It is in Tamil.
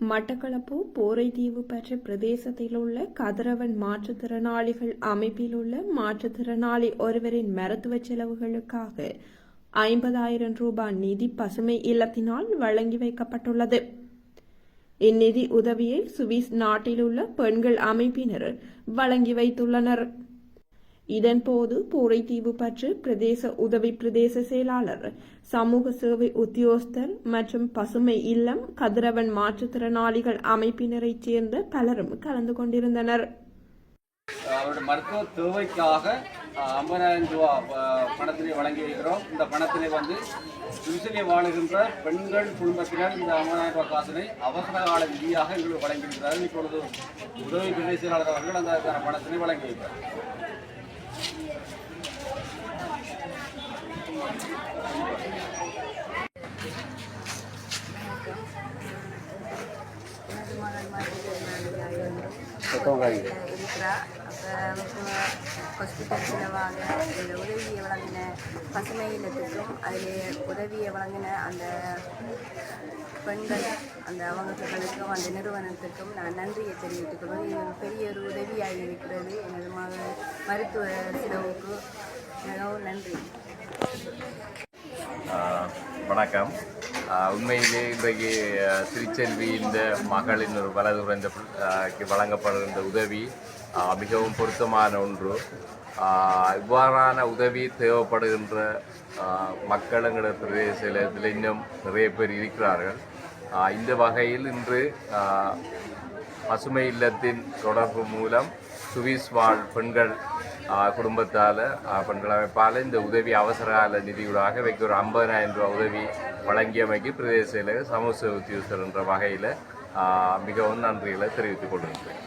மட்டக்களப்பு போரைதீவு பெற்ற பிரதேசத்தில் உள்ள கதிரவன் மாற்றுத்திறனாளிகள் அமைப்பில் உள்ள மாற்றுத்திறனாளி ஒருவரின் மருத்துவ செலவுகளுக்காக ஐம்பதாயிரம் ரூபாய் நிதி பசுமை இல்லத்தினால் வழங்கி வைக்கப்பட்டுள்ளது. இந்நிதி உதவியை சுவிஸ் நாட்டில் உள்ள பெண்கள் அமைப்பினர் வழங்கி வைத்துள்ளனர். இதன்போது போரைத்தீவு பற்று பிரதேச உதவி பிரதேச செயலாளர் சமூக சேவை உத்தியோகஸ்தர் மற்றும் பசுமை இல்லம் கதிரவன் மாற்றுத்திறனாளிகள் அமைப்பினரைச் சேர்ந்த பலரும் கலந்து கொண்டிருந்தனர். அவருடைய மருத்துவ தேவைக்காக ஐம்பதாயிரம் ரூபா பணத்தினை வழங்கி இருக்கிறோம் இந்த பணத்தினை வந்து சுவிசிலே வாழுகின்ற பெண்கள் குடும்பத்தினர் இந்த ஐம்பதாயிரம் ரூபாய் காசினை அவசர கால நிதியாக எங்களுக்கு வழங்கியிருக்கிறார்கள். இப்பொழுது உதவி பிரதேசியாளர் அவர்கள் அந்த பணத்தினை வழங்கியிருக்கிறார். வைக்கிறார் எனது மகள் இருக்கிறா அப்போ அவருக்கு ஹாஸ்பிட்டல் செலவாக இந்த உதவியை வழங்கின பசுமை இல்லத்துக்கும் அதில் உதவியை வழங்கின அந்த பெண்கள் அந்த அவங்களுக்கும் அந்த நிறுவனத்துக்கும் நான் நன்றியை தெரிவித்துக்கொள்வேன் இது பெரிய ஒரு உதவியாக இருக்கிறது எனது மகள் மருத்துவ செலவுக்கு மிகவும் நன்றி. வணக்கம். உண்மையிலே இன்றைக்கு திருச்செல்வி இந்த மகளின் ஒரு வலது குறைந்த வழங்கப்படுகின்ற உதவி மிகவும் பொருத்தமான ஒன்று. இவ்வாறான உதவி தேவைப்படுகின்ற ஆஹ் மக்கள் எங்களோட பிரதேசத்தில் இன்னும் நிறைய பேர் இருக்கிறார்கள். இந்த வகையில் இன்று பசுமை இல்லத்தின் தொடர்பு மூலம் சுவிஸ் வாழ் பெண்கள் குடும்பத்தால் பெண்கள் அமைப்பால் இந்த உதவி அவசர கால நிதியூடாக வைக்க ஒரு ஐம்பதனாயிரம் ரூபாய் உதவி வழங்கியமைக்கு பிரதேச செயலக சமூக சேவை என்ற வகையில் மிகவும் நன்றிகளை தெரிவித்துக் கொள்கின்றேன்.